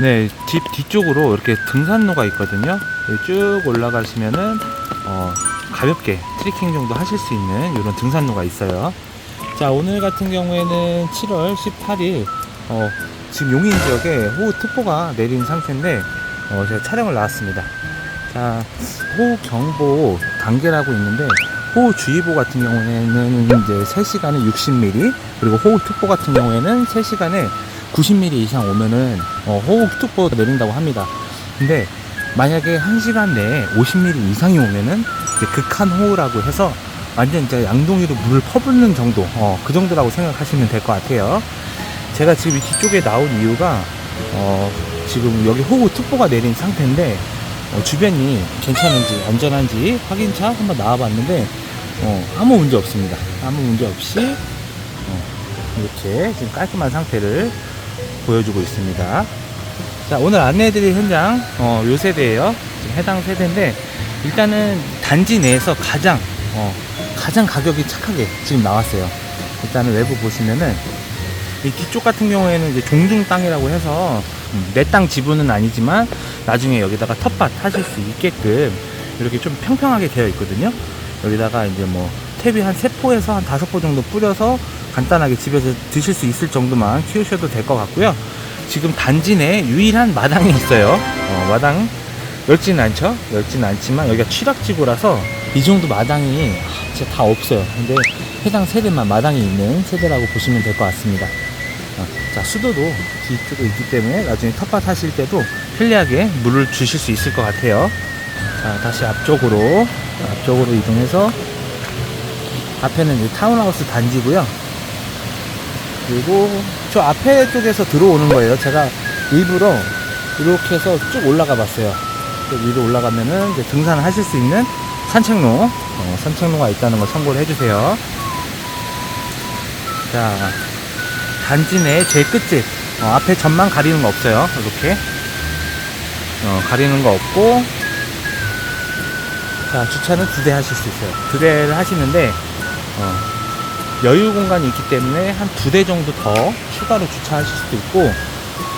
네, 집 뒤쪽으로 이렇게 등산로가 있거든요. 여기 쭉 올라가시면은 어, 가볍게 트레킹 정도 하실 수 있는 이런 등산로가 있어요. 자, 오늘 같은 경우에는 7월 18일 어, 지금 용인 지역에 호우 특보가 내린 상태인데 어, 제가 촬영을 나왔습니다. 자, 호우 경보 단계라고 있는데 호우 주의보 같은 경우에는 이제 3시간에 60mm 그리고 호우 특보 같은 경우에는 3시간에 90mm 이상 오면은 어, 호우 특보가 내린다고 합니다. 근데 만약에 1시간 내에 50mm 이상이 오면은 이제 극한 호우라고 해서 완전 이제 양동이로 물을 퍼붓는 정도, 어, 그 정도라고 생각하시면 될 것 같아요. 제가 지금 이 뒤쪽에 나온 이유가 어, 지금 여기 호우 특보가 내린 상태인데 어, 주변이 괜찮은지 안전한지 확인차 한번 나와봤는데 어, 아무 문제 없습니다. 아무 문제 없이 어, 이렇게 지금 깔끔한 상태를 보여주고 있습니다. 자 오늘 안내해드릴 현장 어, 요 세대예요. 지금 해당 세대인데 일단은 단지 내에서 가장 어, 가장 가격이 착하게 지금 나왔어요. 일단은 외부 보시면은 이 뒤쪽 같은 경우에는 이제 종중 땅이라고 해서 음, 내땅 지분은 아니지만 나중에 여기다가 텃밭 하실 수 있게끔 이렇게 좀 평평하게 되어 있거든요. 여기다가 이제 뭐 탭이 한 세포에서한 다섯 포 정도 뿌려서 간단하게 집에서 드실 수 있을 정도만 키우셔도 될 것 같고요. 지금 단지 내 유일한 마당이 있어요. 어, 마당 넓지는 않죠? 넓지는 않지만 여기가 취락지구라서 이 정도 마당이 아, 진짜 다 없어요. 근데 해당 세대만 마당이 있는 세대라고 보시면 될 것 같습니다. 어, 자, 수도도 뒤쪽에 있기 때문에 나중에 텃밭 하실 때도 편리하게 물을 주실 수 있을 것 같아요. 자, 다시 앞쪽으로, 앞쪽으로 이동해서 앞에는 타운하우스 단지고요. 그리고 저 앞에 쪽에서 들어오는 거예요. 제가 일부러 이렇게 해서 쭉 올라가 봤어요. 또 위로 올라가면은 이제 등산을 하실 수 있는 산책로, 어, 산책로가 있다는 거 참고를 해주세요. 자, 단지 내 제일 끝집, 어, 앞에 전망 가리는 거 없어요. 이렇게. 어, 가리는 거 없고, 자, 주차는 두 대 하실 수 있어요. 두 대를 하시는데, 어, 여유 공간이 있기 때문에 한 두 대 정도 더 추가로 주차하실 수도 있고,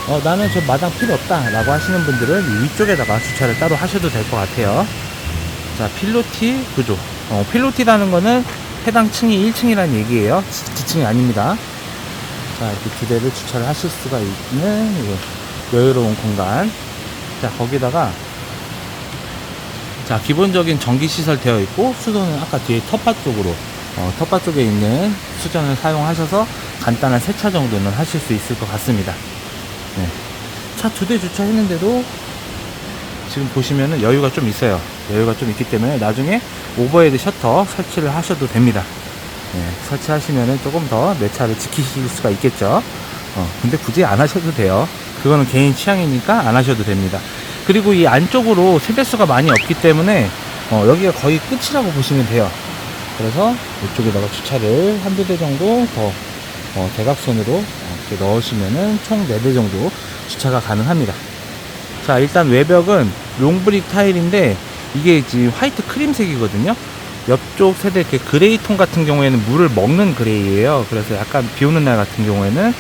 어, 나는 저 마당 필요 없다 라고 하시는 분들은 이 위쪽에다가 주차를 따로 하셔도 될 것 같아요. 자, 필로티 구조. 어, 필로티라는 거는 해당 층이 1층이라는 얘기예요. 지- 지층이 아닙니다. 자, 이렇게 두 대를 주차를 하실 수가 있는 여유로운 공간. 자, 거기다가 자, 기본적인 전기 시설 되어 있고 수도는 아까 뒤에 텃밭 쪽으로 어, 텃밭 쪽에 있는 수전을 사용하셔서 간단한 세차 정도는 하실 수 있을 것 같습니다. 네. 차두 대 주차했는데도 지금 보시면은 여유가 좀 있어요. 여유가 좀 있기 때문에 나중에 오버헤드 셔터 설치를 하셔도 됩니다. 네, 설치하시면은 조금 더 내 차를 지키실 수가 있겠죠. 어, 근데 굳이 안 하셔도 돼요. 그거는 개인 취향이니까 안 하셔도 됩니다. 그리고 이 안쪽으로 세대수가 많이 없기 때문에 어, 여기가 거의 끝이라고 보시면 돼요. 그래서 이쪽에다가 주차를 한두 대 정도 더 어, 대각선으로 어, 이렇게 넣으시면은 총 4대 정도 주차가 가능합니다. 자, 일단 외벽은 롱브릭 타일인데 이게 지금 화이트 크림색이거든요. 옆쪽 세대 이렇게 그레이 톤 같은 경우에는 물을 먹는 그레이예요. 그래서 약간 비 오는 날 같은 경우에는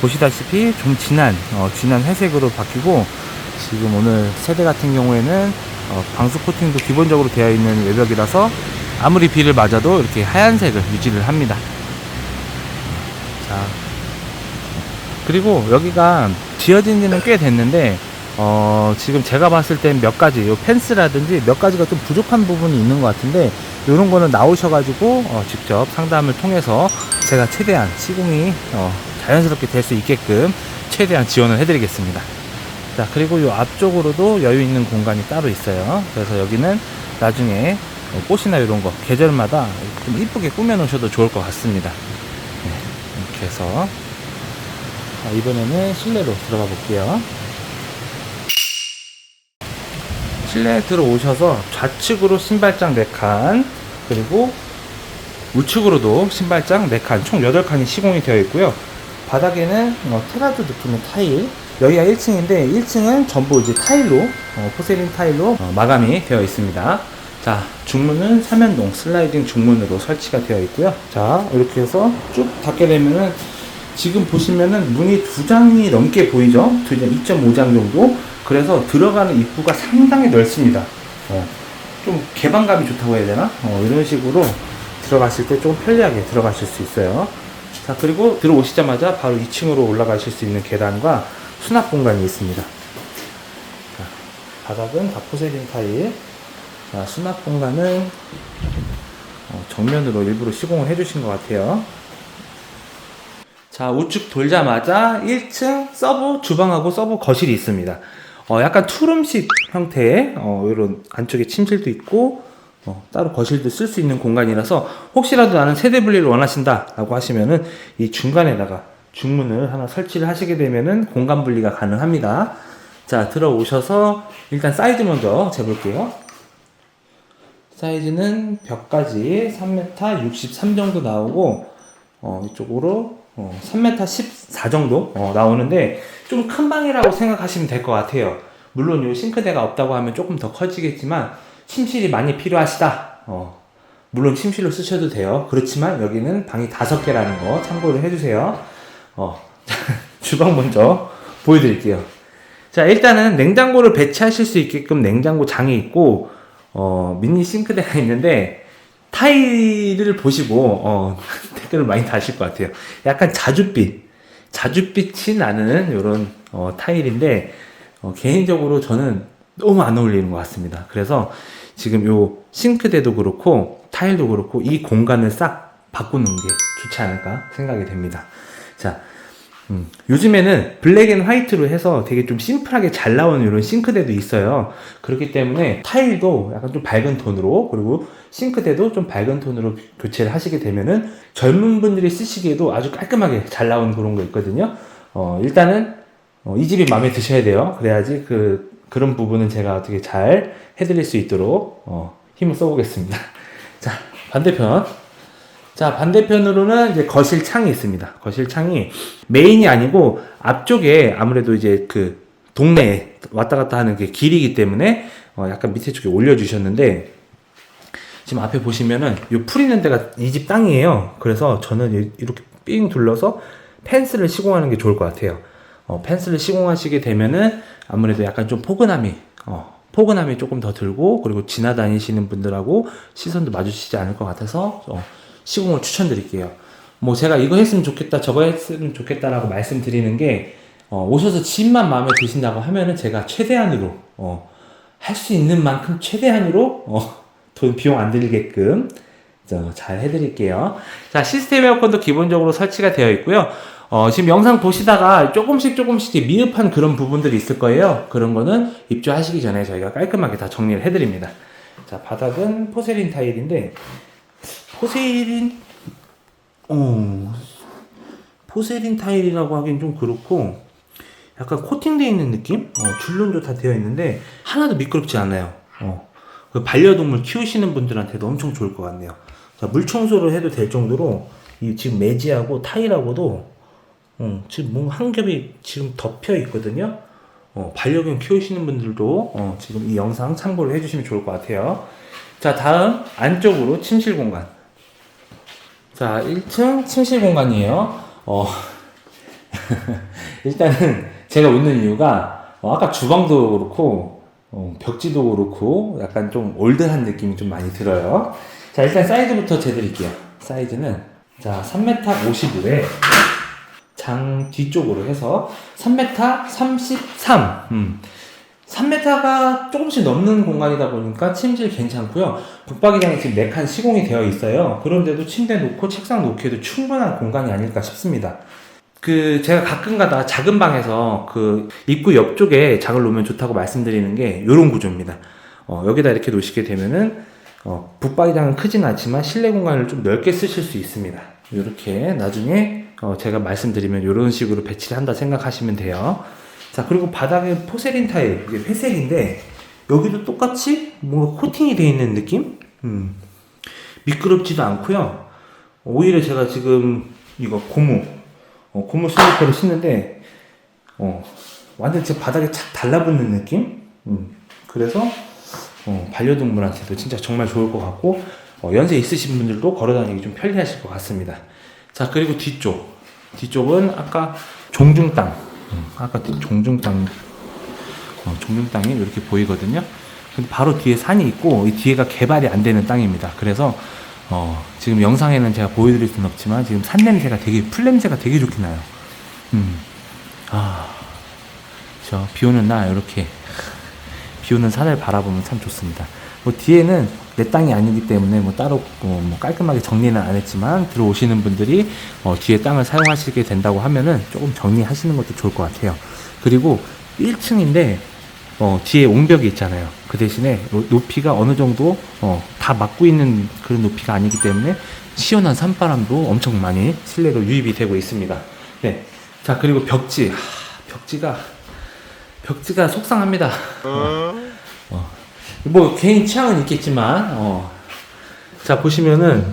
보시다시피 좀 진한 어, 진한 회색으로 바뀌고 지금 오늘 세대 같은 경우에는 어, 방수 코팅도 기본적으로 되어 있는 외벽이라서 아무리 비를 맞아도 이렇게 하얀색을 유지를 합니다. 자, 그리고 여기가 지어진 지는 꽤 됐는데, 어, 지금 제가 봤을 땐 몇 가지, 요 펜스라든지 몇 가지가 좀 부족한 부분이 있는 것 같은데, 요런 거는 나오셔가지고, 어, 직접 상담을 통해서 제가 최대한 시공이, 어, 자연스럽게 될 수 있게끔 최대한 지원을 해드리겠습니다. 자, 그리고 요 앞쪽으로도 여유 있는 공간이 따로 있어요. 그래서 여기는 나중에 어, 꽃이나 이런 거, 계절마다 좀 이쁘게 꾸며 놓으셔도 좋을 것 같습니다. 네, 이렇게 해서. 자, 이번에는 실내로 들어가 볼게요. 실내에 들어오셔서 좌측으로 신발장 4칸, 그리고 우측으로도 신발장 4칸, 총 8칸이 시공이 되어 있고요. 바닥에는 어, 테라조 느낌의 타일, 여기가 1층인데 1층은 전부 이제 타일로, 어, 포세린 타일로 어, 마감이 되어 있습니다. 자, 중문은 삼연동 슬라이딩 중문으로 설치가 되어 있고요. 자, 이렇게 해서 쭉 닫게 되면은 지금 보시면은 문이 두 장이 넘게 보이죠? 두 장, 2.5장 정도. 그래서 들어가는 입구가 상당히 넓습니다. 어, 좀 개방감이 좋다고 해야 되나? 어, 이런 식으로 들어갔을 때 좀 편리하게 들어가실 수 있어요. 자, 그리고 들어오시자마자 바로 2층으로 올라가실 수 있는 계단과 수납 공간이 있습니다. 자, 바닥은 다 포세린 타일. 자, 수납 공간은 어, 정면으로 일부러 시공을 해주신 것 같아요. 자, 우측 돌자마자 1층 서브 주방하고 서브 거실이 있습니다. 어, 약간 투룸식 형태의 어, 이런 안쪽에 침실도 있고 어, 따로 거실도 쓸 수 있는 공간이라서 혹시라도 나는 세대 분리를 원하신다라고 하시면은 이 중간에다가 중문을 하나 설치를 하시게 되면은 공간 분리가 가능합니다. 자, 들어오셔서 일단 사이즈 먼저 재볼게요. 사이즈는 벽까지 3m 63 정도 나오고 어, 이쪽으로 어, 3m 14 정도 어, 나오는데 좀 큰 방이라고 생각하시면 될 것 같아요. 물론 요 싱크대가 없다고 하면 조금 더 커지겠지만 침실이 많이 필요하시다. 어, 물론 침실로 쓰셔도 돼요. 그렇지만 여기는 방이 다섯 개라는 거 참고를 해주세요. 어, 주방 먼저 보여드릴게요. 자, 일단은 냉장고를 배치하실 수 있게끔 냉장고 장이 있고, 어, 미니 싱크대가 있는데, 타일을 보시고, 어, 댓글을 많이 다실 것 같아요. 약간 자줏빛, 자줏빛이 나는 이런, 어, 타일인데, 어, 개인적으로 저는 너무 안 어울리는 것 같습니다. 그래서 지금 요 싱크대도 그렇고, 타일도 그렇고, 이 공간을 싹 바꾸는 게 좋지 않을까 생각이 됩니다. 자, 음, 요즘에는 블랙 앤 화이트로 해서 되게 좀 심플하게 잘 나오는 이런 싱크대도 있어요. 그렇기 때문에 타일도 약간 좀 밝은 톤으로 그리고 싱크대도 좀 밝은 톤으로 교체를 하시게 되면은 젊은 분들이 쓰시기에도 아주 깔끔하게 잘 나오는 그런 거 있거든요. 어, 일단은 어, 이 집이 마음에 드셔야 돼요. 그래야지 그 그런 부분은 제가 어떻게 잘 해드릴 수 있도록 어, 힘을 써보겠습니다. 자 반대편 자, 반대편으로는 이제 거실 창이 있습니다. 거실 창이 메인이 아니고 앞쪽에 아무래도 이제 그 동네에 왔다 갔다 하는 게 길이기 때문에 어 약간 밑에 쪽에 올려주셨는데 지금 앞에 보시면은 요풀 있는 데가 이 집 땅이에요. 그래서 저는 이- 이렇게 삥 둘러서 펜스를 시공하는 게 좋을 것 같아요. 어, 펜스를 시공하시게 되면은 아무래도 약간 좀 포근함이 어, 포근함이 조금 더 들고 그리고 지나다니시는 분들하고 시선도 마주치지 않을 것 같아서 어, 시공을 추천드릴게요. 뭐 제가 이거 했으면 좋겠다 저거 했으면 좋겠다라고 말씀드리는 게 어, 오셔서 집만 마음에 드신다고 하면은 제가 최대한으로 어, 할 수 있는 만큼 최대한으로 어, 돈 비용 안 들게끔 저, 잘 해드릴게요. 자 시스템 에어컨도 기본적으로 설치가 되어 있고요. 어, 지금 영상 보시다가 조금씩 조금씩 미흡한 그런 부분들이 있을 거예요. 그런 거는 입주하시기 전에 저희가 깔끔하게 다 정리를 해드립니다. 자 바닥은 포세린 타일인데 포세린 어 포세린 타일이라고 하긴 좀 그렇고 약간 코팅되어 있는 느낌? 어, 줄눈도 다 되어 있는데 하나도 미끄럽지 않아요. 어, 그 반려동물 키우시는 분들한테도 엄청 좋을 것 같네요. 자, 물 청소를 해도 될 정도로 이 지금 매지하고 타일하고도 어, 지금 뭔가 한 겹이 지금 덮여 있거든요. 어, 반려견 키우시는 분들도 어, 지금 이 영상 참고를 해주시면 좋을 것 같아요. 자, 다음 안쪽으로 침실 공간. 자, 1층 침실 공간이에요. 어, 일단은 제가 웃는 이유가 어, 아까 주방도 그렇고 어, 벽지도 그렇고 약간 좀 올드한 느낌이 좀 많이 들어요. 자, 일단 사이즈부터 재드릴게요. 사이즈는 자, 3m 55에 장 뒤쪽으로 해서 3m 33. 음. 3m가 조금씩 넘는 공간이다 보니까 침실 괜찮고요. 북박이장이 지금 4칸 시공이 되어 있어요. 그런데도 침대 놓고 책상 놓기에도 충분한 공간이 아닐까 싶습니다. 그 제가 가끔가다 작은 방에서 그 입구 옆쪽에 장을 놓으면 좋다고 말씀드리는 게 이런 구조입니다. 어, 여기다 이렇게 놓으시게 되면은 어, 북박이장은 크진 않지만 실내 공간을 좀 넓게 쓰실 수 있습니다. 이렇게 나중에 어, 제가 말씀드리면 이런 식으로 배치를 한다 생각하시면 돼요. 자 그리고 바닥에 포세린 타일 이게 회색인데 여기도 똑같이 뭔가 코팅이 되어 있는 느낌? 음. 미끄럽지도 않고요. 오히려 제가 지금 이거 고무 어, 고무 슬리퍼를 신는데 어, 완전 제 바닥에 착 달라붙는 느낌? 음. 그래서 어, 반려동물한테도 진짜 정말 좋을 것 같고 어, 연세 있으신 분들도 걸어다니기 좀 편리하실 것 같습니다. 자 그리고 뒤쪽 뒤쪽은 아까 종중 땅. 음, 아까 뒤- 종중 땅. 어, 종중 땅이 이렇게 보이거든요. 근데 바로 뒤에 산이 있고 이 뒤에가 개발이 안 되는 땅입니다. 그래서 어, 지금 영상에는 제가 보여드릴 수는 없지만 지금 산 냄새가 되게 풀 냄새가 되게 좋게 나요. 음. 아, 저비 오는 날 이렇게 비 오는 산을 바라보면 참 좋습니다. 뭐 뒤에는 내 땅이 아니기 때문에 뭐 따로 어, 뭐 깔끔하게 정리는 안 했지만 들어오시는 분들이 어, 뒤에 땅을 사용하시게 된다고 하면은 조금 정리하시는 것도 좋을 것 같아요. 그리고 1층인데 어, 뒤에 옹벽이 있잖아요. 그 대신에 노- 높이가 어느 정도 어, 다 막고 있는 그런 높이가 아니기 때문에 시원한 산바람도 엄청 많이 실내로 유입이 되고 있습니다. 네. 자 그리고 벽지 하, 벽지가 벽지가 속상합니다. 어. 뭐 개인 취향은 있겠지만 어. 자 보시면은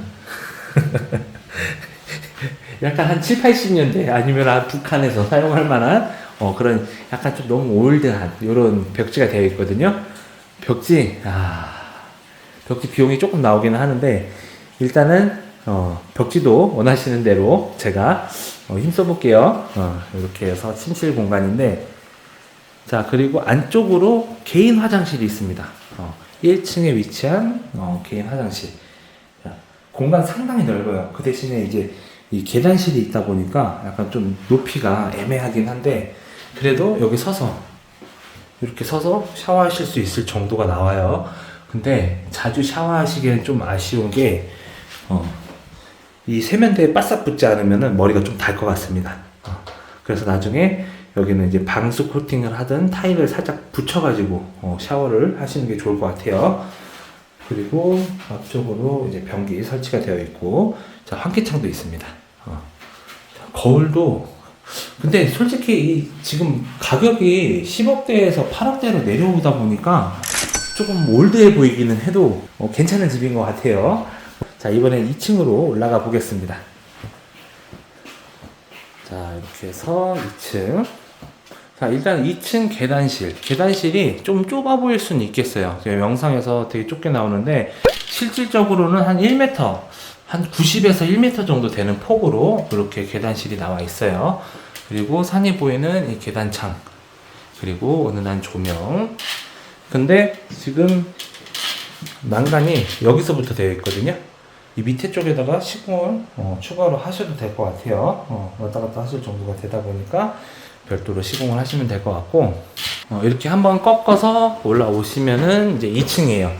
약간 한 7, 80년대 아니면 한 북한에서 사용할 만한 어, 그런 약간 좀 너무 올드한 이런 벽지가 되어 있거든요. 벽지 아 벽지 비용이 조금 나오기는 하는데 일단은 어, 벽지도 원하시는 대로 제가 어, 힘써 볼게요. 어, 이렇게 해서 침실 공간인데 자 그리고 안쪽으로 개인 화장실이 있습니다. 어, 1층에 위치한 어, 개인 화장실. 자, 공간 상당히 넓어요. 그 대신에 이제 이 계단실이 있다 보니까 약간 좀 높이가 애매하긴 한데 그래도 여기 서서 이렇게 서서 샤워하실 수 있을 정도가 나와요. 근데 자주 샤워하시기엔 좀 아쉬운 게 어, 이 세면대에 바싹 붙지 않으면 머리가 좀 달 것 같습니다. 어, 그래서 나중에 여기는 이제 방수 코팅을 하든 타일을 살짝 붙여가지고 어, 샤워를 하시는 게 좋을 것 같아요. 그리고 앞쪽으로 이제 변기 설치가 되어 있고 자 환기창도 있습니다. 어. 자, 거울도 근데 솔직히 이 지금 가격이 10억대에서 8억대로 내려오다 보니까 조금 올드해 보이기는 해도 어, 괜찮은 집인 것 같아요. 자 이번엔 2층으로 올라가 보겠습니다. 자 이렇게 해서 2층. 자 일단 2층 계단실. 계단실이 좀 좁아 보일 수는 있겠어요. 영상에서 되게 좁게 나오는데 실질적으로는 한 1m 한 90에서 1m 정도 되는 폭으로 이렇게 계단실이 나와 있어요. 그리고 산이 보이는 이 계단창 그리고 은은한 조명. 근데 지금 난간이 여기서부터 되어 있거든요 이 밑에 쪽에다가 시공을 어, 추가로 하셔도 될 것 같아요. 어, 왔다 갔다 하실 정도가 되다 보니까 별도로 시공을 하시면 될 것 같고 어, 이렇게 한번 꺾어서 올라오시면은 이제 2층이에요.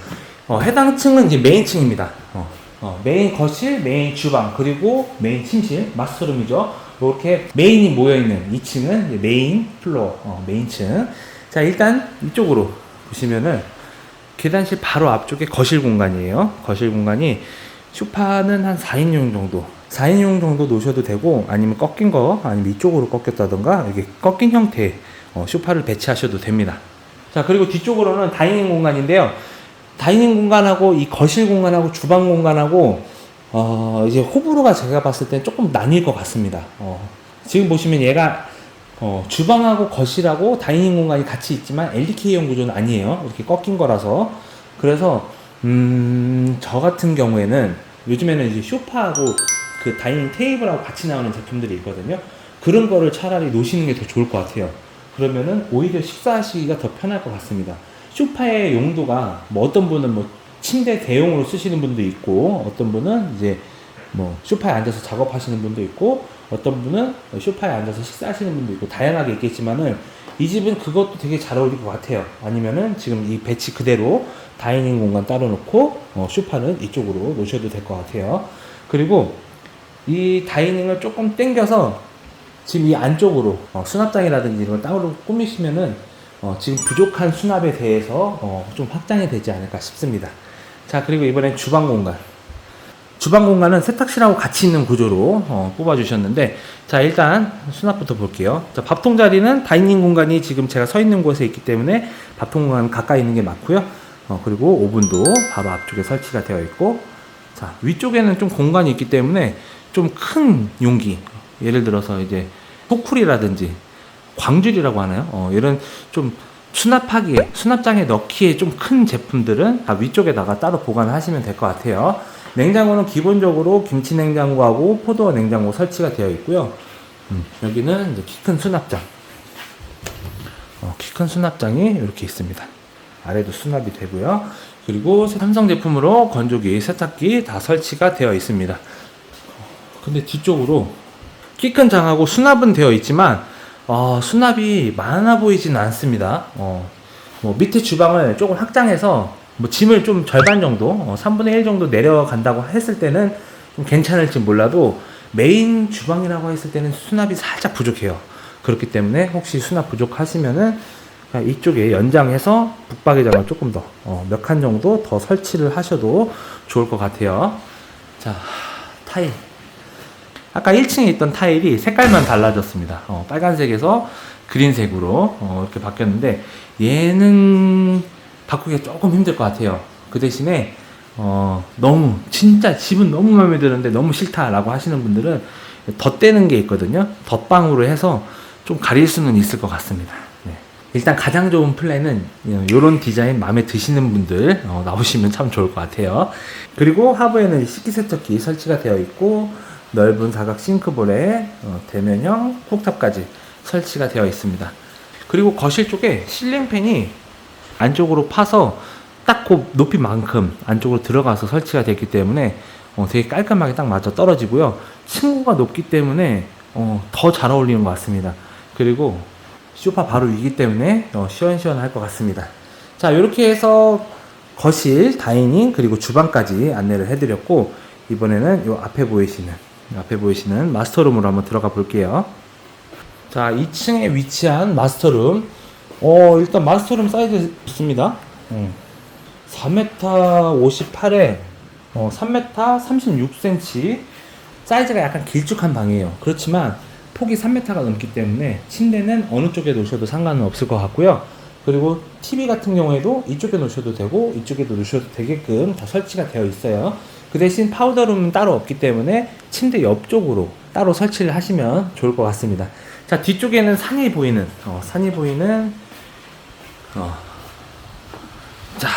어, 해당 층은 이제 메인 층입니다. 어, 어, 메인 거실, 메인 주방 그리고 메인 침실, 마스터룸이죠. 이렇게 메인이 모여 있는 2층은 이제 메인 플로어, 어, 메인 층. 자 일단 이쪽으로 보시면은 계단실 바로 앞쪽에 거실 공간이에요. 거실 공간이 쇼파는 한 4인용 정도. 4인용 정도 놓으셔도 되고 아니면 꺾인 거 아니면 이쪽으로 꺾였다던가 이렇게 꺾인 형태의 어, 쇼파를 배치하셔도 됩니다. 자 그리고 뒤쪽으로는 다이닝 공간인데요. 다이닝 공간하고 이 거실 공간하고 주방 공간하고 어, 이제 호불호가 제가 봤을 땐 조금 나뉠 것 같습니다. 어, 지금 보시면 얘가 어, 주방하고 거실하고 다이닝 공간이 같이 있지만 LDK형 구조는 아니에요. 이렇게 꺾인 거라서. 그래서 음, 저 같은 경우에는 요즘에는 이제 쇼파하고 그 다이닝 테이블하고 같이 나오는 제품들이 있거든요. 그런 거를 차라리 놓으시는 게 더 좋을 것 같아요. 그러면은 오히려 식사하시기가 더 편할 것 같습니다. 쇼파의 용도가 뭐 어떤 분은 뭐 침대 대용으로 쓰시는 분도 있고 어떤 분은 이제 뭐 소파에 앉아서 작업하시는 분도 있고 어떤 분은 소파에 앉아서 식사하시는 분도 있고 다양하게 있겠지만은 이 집은 그것도 되게 잘 어울릴 것 같아요. 아니면은 지금 이 배치 그대로 다이닝 공간 따로 놓고 어, 소파는 이쪽으로 놓으셔도 될 것 같아요. 그리고 이 다이닝을 조금 당겨서 지금 이 안쪽으로 어, 수납장이라든지 이런 걸 따로 꾸미시면은 어, 지금 부족한 수납에 대해서 어, 좀 확장이 되지 않을까 싶습니다. 자 그리고 이번엔 주방 공간. 주방 공간은 세탁실하고 같이 있는 구조로 어, 뽑아주셨는데 자 일단 수납부터 볼게요. 자 밥통 자리는 다이닝 공간이 지금 제가 서 있는 곳에 있기 때문에 밥통 공간 가까이 있는 게 맞고요. 어, 그리고 오븐도 바로 앞쪽에 설치가 되어 있고 자 위쪽에는 좀 공간이 있기 때문에 좀 큰 용기 예를 들어서 이제 소쿨이라든지 광줄이라고 하나요? 어, 이런 좀 수납하기에 수납장에 넣기에 좀 큰 제품들은 다 위쪽에다가 따로 보관을 하시면 될 것 같아요 냉장고는 기본적으로 김치 냉장고하고 포도어 냉장고 설치가 되어 있고요. 음, 여기는 이제 키 큰 수납장. 어, 키큰 수납장이 이렇게 있습니다. 아래도 수납이 되고요. 그리고 삼성 제품으로 건조기, 세탁기 다 설치가 되어 있습니다. 근데 뒤쪽으로 키 큰 장하고 수납은 되어 있지만 어, 수납이 많아 보이진 않습니다. 어, 뭐 밑에 주방을 조금 확장해서 뭐 짐을 좀 절반 정도, 어, 3분의 1 정도 내려간다고 했을 때는 좀 괜찮을지 몰라도 메인 주방이라고 했을 때는 수납이 살짝 부족해요. 그렇기 때문에 혹시 수납 부족하시면은 이쪽에 연장해서 북박이장을 조금 더, 어, 몇 칸 정도 더 설치를 하셔도 좋을 것 같아요. 자, 타일. 아까 1층에 있던 타일이 색깔만 달라졌습니다. 어, 빨간색에서 그린색으로 어, 이렇게 바뀌었는데 얘는 바꾸기가 조금 힘들 것 같아요. 그 대신에 어, 너무 진짜 집은 너무 마음에 드는데 너무 싫다라고 하시는 분들은 덧대는 게 있거든요. 덧방으로 해서 좀 가릴 수는 있을 것 같습니다. 네. 일단 가장 좋은 플랜은 이런 디자인 마음에 드시는 분들 어, 나오시면 참 좋을 것 같아요. 그리고 하부에는 식기세척기 설치가 되어 있고 넓은 사각 싱크볼에 어, 대면형 쿡탑까지 설치가 되어 있습니다. 그리고 거실 쪽에 실링팬이 안쪽으로 파서 딱 그 높이만큼 안쪽으로 들어가서 설치가 됐기 때문에 어, 되게 깔끔하게 딱 맞아 떨어지고요. 층고가 높기 때문에 어, 더 잘 어울리는 것 같습니다. 그리고 소파 바로 위기 때문에 어, 시원시원할 것 같습니다. 자, 이렇게 해서 거실, 다이닝, 그리고 주방까지 안내를 해드렸고, 이번에는 요 앞에 보이시는, 앞에 보이시는 마스터룸으로 한번 들어가 볼게요. 자, 2층에 위치한 마스터룸. 어, 일단 마스터룸 사이즈 좋습니다. 음. 4m 58에 어, 3m 36cm 사이즈가 약간 길쭉한 방이에요. 그렇지만 폭이 3m가 넘기 때문에 침대는 어느 쪽에 놓으셔도 상관은 없을 것 같고요. 그리고 TV 같은 경우에도 이쪽에 놓으셔도 되고 이쪽에도 놓으셔도 되게끔 다 설치가 되어 있어요. 그 대신 파우더룸은 따로 없기 때문에 침대 옆쪽으로 따로 설치를 하시면 좋을 것 같습니다. 자 뒤쪽에는 산이 보이는 어, 산이 보이는 어, 자,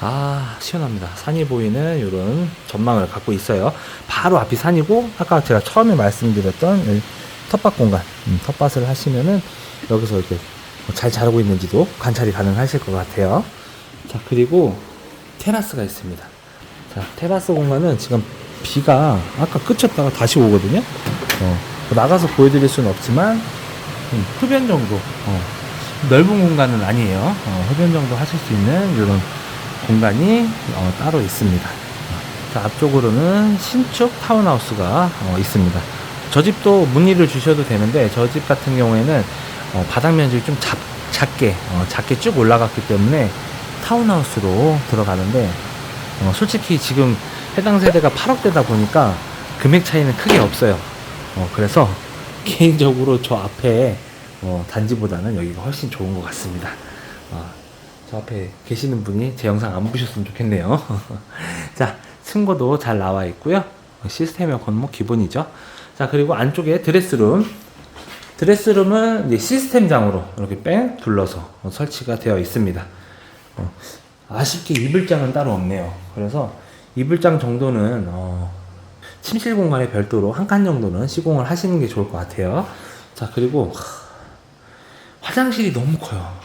아 시원합니다. 산이 보이는 이런 전망을 갖고 있어요. 바로 앞이 산이고 아까 제가 처음에 말씀드렸던 이 텃밭 공간, 음, 텃밭을 하시면은 여기서 이렇게 뭐잘 자라고 있는지도 관찰이 가능하실 것 같아요. 자 그리고 테라스가 있습니다. 자 테라스 공간은 지금 비가 아까 그쳤다가 다시 오거든요. 어, 나가서 보여드릴 수는 없지만 음, 흡연 정도 어, 넓은 공간은 아니에요. 어, 흡연 정도 하실 수 있는 이런 공간이 어, 따로 있습니다. 자, 앞쪽으로는 신축 타운하우스가 어, 있습니다. 저 집도 문의를 주셔도 되는데 저 집 같은 경우에는 어, 바닥 면적이 좀 작, 작게 어, 작게 쭉 올라갔기 때문에 타운하우스로 들어가는데 어, 솔직히 지금 해당 세대가 8억대다 보니까 금액 차이는 크게 없어요. 어, 그래서 개인적으로 저 앞에 어, 단지보다는 여기가 훨씬 좋은 것 같습니다. 어, 저 앞에 계시는 분이 제 영상 안 보셨으면 좋겠네요. 자, 층고도 잘 나와 있고요. 시스템의 건뭐 기본이죠. 자, 그리고 안쪽에 드레스룸. 드레스룸은 시스템장으로 이렇게 뺑 둘러서 어, 설치가 되어 있습니다. 어, 아쉽게 이불장은 따로 없네요. 그래서 이불장 정도는 어, 침실 공간에 별도로 한 칸 정도는 시공을 하시는 게 좋을 것 같아요. 자, 그리고 하, 화장실이 너무 커요.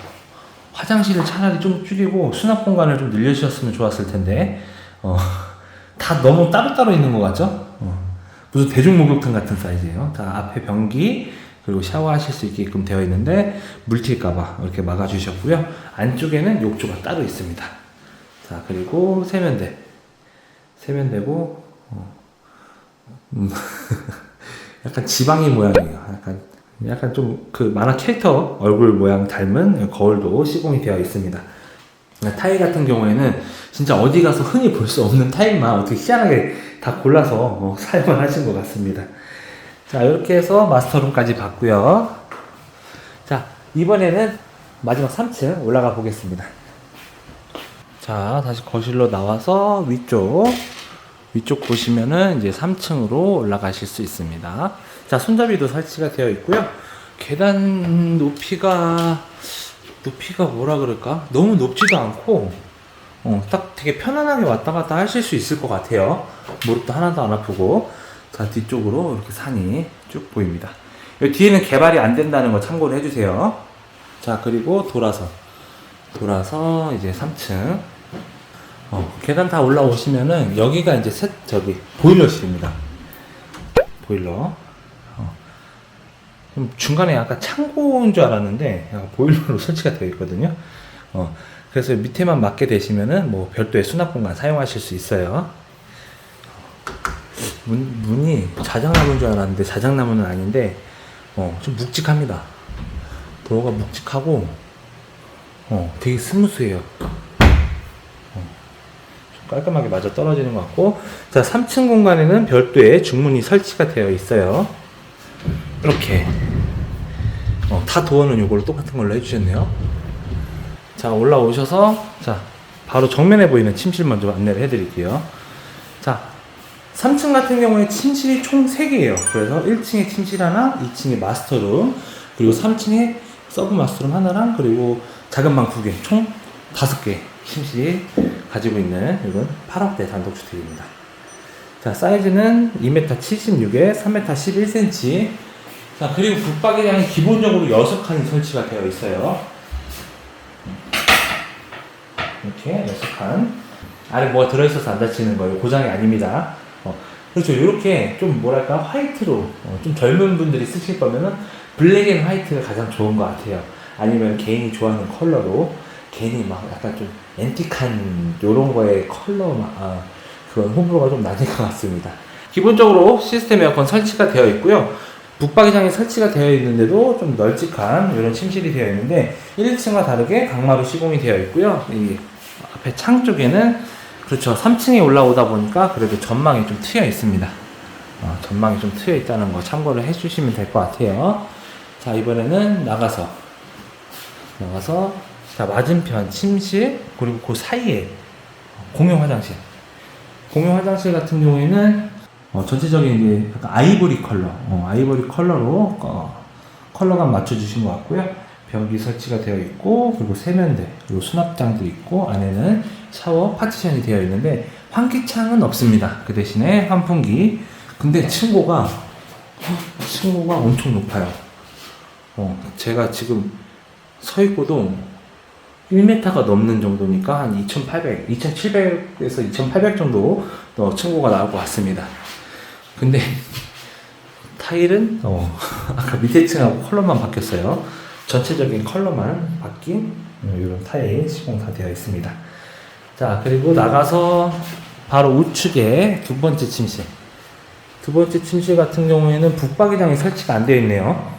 화장실을 차라리 좀 줄이고 수납 공간을 좀 늘려주셨으면 좋았을 텐데, 어, 다 너무 따로따로 있는 것 같죠? 어, 무슨 대중 목욕탕 같은 사이즈예요. 자, 앞에 변기, 그리고 샤워하실 수 있게끔 되어 있는데, 물 튈까봐 이렇게 막아주셨고요. 안쪽에는 욕조가 따로 있습니다. 자, 그리고 세면대. 세면대고, 어, 음, 약간 지방이 모양이에요. 약간 약간 좀 그 만화 캐릭터 얼굴 모양 닮은 거울도 시공이 되어 있습니다. 타일 같은 경우에는 진짜 어디 가서 흔히 볼 수 없는 타일만 어떻게 희한하게 다 골라서 어, 사용을 하신 것 같습니다. 자 이렇게 해서 마스터룸까지 봤고요. 자 이번에는 마지막 3층 올라가 보겠습니다. 자 다시 거실로 나와서 위쪽 위쪽 보시면은 이제 3층으로 올라가실 수 있습니다. 자, 손잡이도 설치가 되어 있고요. 계단 높이가 높이가 뭐라 그럴까? 너무 높지도 않고 어, 딱 되게 편안하게 왔다 갔다 하실 수 있을 것 같아요. 무릎도 하나도 안 아프고. 자, 뒤쪽으로 이렇게 산이 쭉 보입니다. 여기 뒤에는 개발이 안 된다는 거 참고를 해주세요. 자, 그리고 돌아서. 돌아서 이제 3층. 어, 계단 다 올라오시면은 여기가 이제 셋, 저기, 보일러실입니다. 보일러. 어. 좀 중간에 약간 창고인 줄 알았는데, 약간 보일러로 설치가 되어 있거든요. 어, 그래서 밑에만 맞게 되시면은 뭐 별도의 수납 공간 사용하실 수 있어요. 문, 문이 자작나무인 줄 알았는데 자작나무는 아닌데 어, 좀 묵직합니다. 도로가 묵직하고 어, 되게 스무스해요. 어, 좀 깔끔하게 맞아 떨어지는 것 같고 자 3층 공간에는 별도의 중문이 설치가 되어 있어요. 이렇게 어, 다 도어는 이걸로 똑같은 걸로 해주셨네요. 자 올라오셔서 자 바로 정면에 보이는 침실 먼저 안내를 해드릴게요. 자 3층 같은 경우에 침실이 총 3개예요. 그래서 1층에 침실 하나, 2층에 마스터룸, 그리고 3층에 서브 마스터룸 하나랑 그리고 작은 방 2개, 총 5개 침실이 가지고 있는 이건 8억대 단독주택입니다. 자, 사이즈는 2m 76에 3m 11cm. 자, 그리고 붙박이장이 기본적으로 6칸이 설치가 되어 있어요. 이렇게 6칸. 안에 뭐가 들어있어서 안 다치는 거예요. 고장이 아닙니다. 어, 그렇죠. 이렇게 좀 뭐랄까 화이트로 어, 좀 젊은 분들이 쓰실 거면은 블랙 앤 화이트가 가장 좋은 것 같아요. 아니면 개인이 좋아하는 컬러로 개인이 막 약간 좀 앤틱한 요런 거에 컬러 막 아, 그런 호불호가 좀 낮은 것 같습니다. 기본적으로 시스템 에어컨 설치가 되어 있고요. 북박이장이 설치가 되어 있는데도 좀 널찍한 이런 침실이 되어 있는데 1층과 다르게 강마루 시공이 되어 있고요. 이 앞에 창 쪽에는 그렇죠. 3층에 올라오다 보니까 그래도 전망이 좀 트여 있습니다. 어, 전망이 좀 트여 있다는 거 참고를 해주시면 될 것 같아요. 자, 이번에는 나가서, 나가서, 자, 맞은편 침실, 그리고 그 사이에 공용 화장실. 공용 화장실 같은 경우에는 어, 전체적인 이제 약간 아이보리 컬러, 어, 아이보리 컬러로 어, 컬러감 맞춰주신 것 같고요. 벽이 설치가 되어 있고 그리고 세면대 그리고 수납장도 있고 안에는 샤워 파티션이 되어 있는데 환기창은 없습니다. 그 대신에 환풍기. 근데 층고가 층고가 엄청 높아요. 어, 제가 지금 서 있고도 1m가 넘는 정도니까 한 2,800, 2,700에서 2,800 정도 어, 층고가 나올 것 같습니다. 근데 타일은 어, 아까 밑에 층하고 컬러만 바뀌었어요. 전체적인 컬러만 바뀐 이런 타일 시공 다 되어 있습니다. 자 그리고 나가서 바로 우측에 두 번째 침실. 두 번째 침실 같은 경우에는 북박이장이 설치가 안 되어 있네요.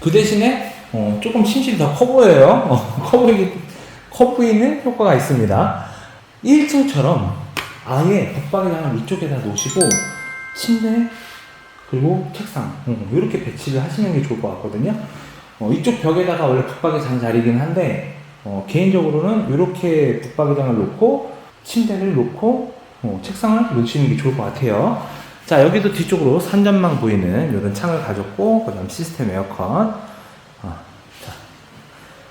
그 대신에 어, 조금 침실이 더 커 보여요. 어, 커 보이기 커 보이는 효과가 있습니다. 1층처럼 아예 북박이장을 이쪽에다 놓으시고 침대 그리고 책상 이렇게 배치를 하시는 게 좋을 것 같거든요. 어, 이쪽 벽에다가 원래 북박이장 자리긴 한데 어, 개인적으로는 이렇게 북박이장을 놓고 침대를 놓고 어, 책상을 놓으시는 게 좋을 것 같아요. 자 여기도 뒤쪽으로 산전망 보이는 이런 창을 가졌고 그다음 시스템 에어컨. 어, 자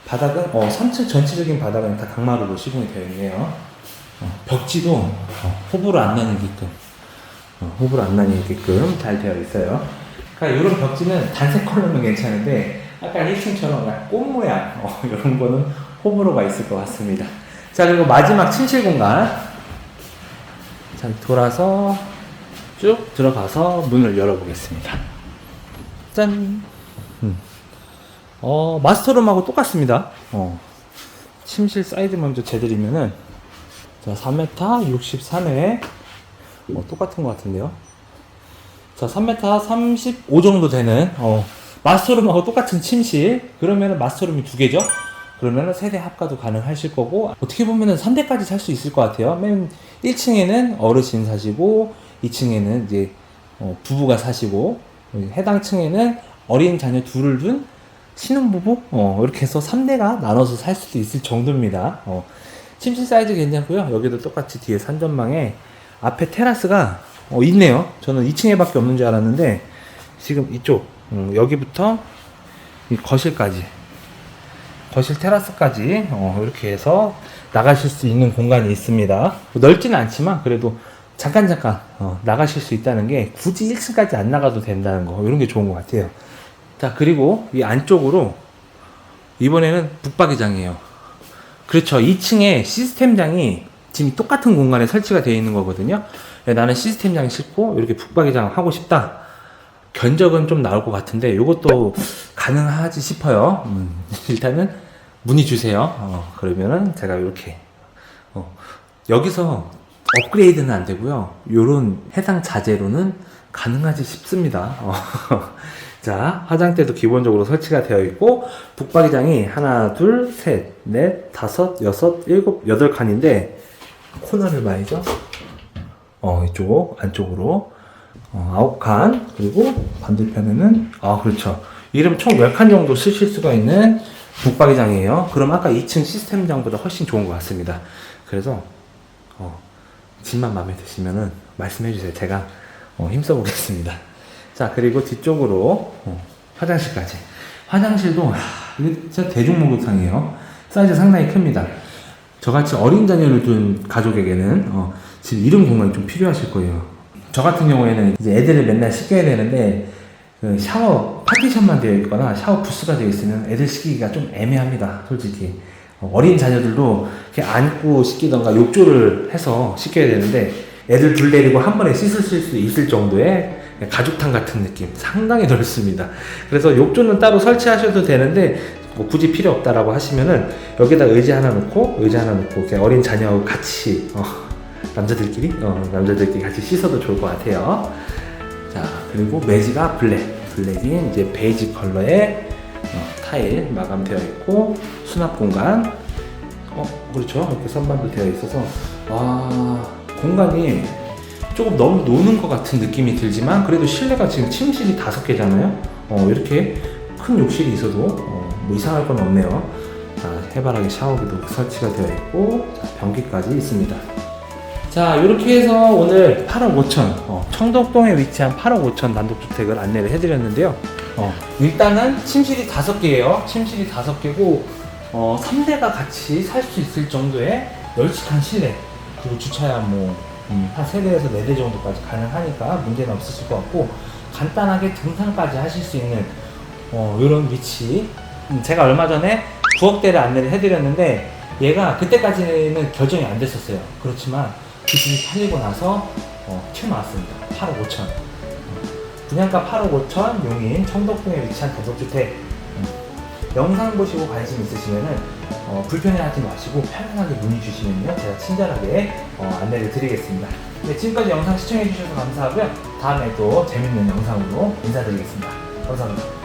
바닥은 어, 3층 전체적인 바닥은 다 강마루로 시공이 되어 있네요. 어, 벽지도 어, 호불호 안 나게끔 어, 호불호 안 나게끔 잘 되어 있어요. 그러니까 이런 벽지는 단색 컬러는 괜찮은데 아까 1층처럼 약간 꽃 모양 어, 이런 거는 호불호가 있을 것 같습니다. 자 그리고 마지막 침실 공간 자 돌아서 쭉 들어가서 문을 열어보겠습니다. 짠. 음. 어 마스터룸하고 똑같습니다. 어 침실 사이즈 먼저 재드리면은 자 3m 63에 어, 똑같은 것 같은데요. 자 3m 35 정도 되는 어, 마스터룸하고 똑같은 침실. 그러면은 마스터룸이 두 개죠? 그러면은 세대 합가도 가능하실 거고 어떻게 보면은 3대까지 살 수 있을 것 같아요. 맨 1층에는 어르신 사시고 2층에는 이제 어, 부부가 사시고 해당 층에는 어린 자녀 둘을 둔 신혼부부? 어, 이렇게 해서 3대가 나눠서 살 수도 있을 정도입니다. 어, 침실 사이즈 괜찮고요. 여기도 똑같이 뒤에 산전망에 앞에 테라스가 어, 있네요 저는 2층에밖에 없는 줄 알았는데 지금 이쪽 음, 여기부터 이 거실까지 거실 테라스까지 어, 이렇게 해서 나가실 수 있는 공간이 있습니다 넓지는 않지만 그래도 잠깐 잠깐 어, 나가실 수 있다는 게 굳이 1층까지 안 나가도 된다는 거 이런 게 좋은 것 같아요. 자 그리고 이 안쪽으로 이번에는 북박이장이에요. 그렇죠. 2층에 시스템장이 지금 똑같은 공간에 설치가 되어 있는 거거든요. 예, 나는 시스템장이 싫고 이렇게 북박이장 하고 싶다. 견적은 좀 나올 것 같은데 이것도 가능하지 싶어요. 음, 일단은 문의 주세요. 어, 그러면은 제가 이렇게 어, 여기서 업그레이드는 안 되고요. 요런 해당 자재로는 가능하지 싶습니다. 어, 자, 화장대도 기본적으로 설치가 되어 있고, 북박이장이 하나, 둘, 셋, 넷, 다섯, 여섯, 일곱, 여덟 칸인데, 코너를 봐야죠. 어, 이쪽, 안쪽으로. 어, 아홉 칸. 그리고 반대편에는, 아, 그렇죠. 이름 총 10칸 정도 쓰실 수가 있는 북박이장이에요. 그럼 아까 2층 시스템장보다 훨씬 좋은 것 같습니다. 그래서, 어, 집만 마음에 드시면은 말씀해 주세요. 제가 어, 힘써 보겠습니다. 자, 그리고 뒤쪽으로 어, 화장실까지. 화장실도 하, 이게 진짜 대중 목욕탕이에요. 사이즈 상당히 큽니다. 저같이 어린 자녀를 둔 가족에게는 어, 지금 이런 공간이 좀 필요하실 거예요. 저 같은 경우에는 이제 애들을 맨날 씻겨야 되는데 그 샤워 파티션만 되어 있거나 샤워 부스가 되어 있으면 애들 씻기기가 좀 애매합니다. 솔직히 어, 어린 자녀들도 이렇게 안고 씻기던가 욕조를 해서 씻겨야 되는데 애들 둘 데리고 한 번에 씻을 수 있을 정도의 가죽탕 같은 느낌 상당히 넓습니다. 그래서 욕조는 따로 설치하셔도 되는데 뭐 굳이 필요 없다라고 하시면은 여기다 의자 하나 놓고 의자 하나 놓고 이렇게 어린 자녀하고 같이 어, 남자들끼리 어, 남자들끼리 같이 씻어도 좋을 것 같아요. 자 그리고 매지가 블랙. 블랙이 이제 베이지 컬러의 어, 타일 마감되어 있고 수납 공간. 어 그렇죠. 이렇게 선반도 되어 있어서. 와 공간이 조금 너무 노는 것 같은 느낌이 들지만 그래도 실내가 지금 침실이 다섯 개잖아요. 어 이렇게 큰 욕실이 있어도 어, 뭐 이상할 건 없네요. 자 해바라기 샤워기도 설치가 되어 있고 자, 변기까지 있습니다. 자 이렇게 해서 오늘 8억 5천 어, 청덕동에 위치한 8억 5천 단독주택을 안내를 해드렸는데요. 어, 일단은 침실이 다섯 개예요. 침실이 다섯 개고 어, 3대가 같이 살 수 있을 정도의 널찍한 실내. 그리고 주차야 뭐 음, 한 3대에서 4대 정도까지 가능하니까 문제는 없으실 것 같고 간단하게 등산까지 하실 수 있는 어, 이런 위치 음, 제가 얼마 전에 9억대를 안내를 해드렸는데 얘가 그때까지는 결정이 안 됐었어요. 그렇지만 그 집이 팔리고 나서 어, 튀어나왔습니다. 8억 5천. 분양가 8억 5천 용인 청덕동에 위치한 단독주택 음, 영상 보시고 관심 있으시면은 어, 불편해하지 마시고 편안하게 문의 주시면요 제가 친절하게 어, 안내를 드리겠습니다. 네, 지금까지 영상 시청해 주셔서 감사하고요. 다음에 또 재밌는 영상으로 인사드리겠습니다. 감사합니다.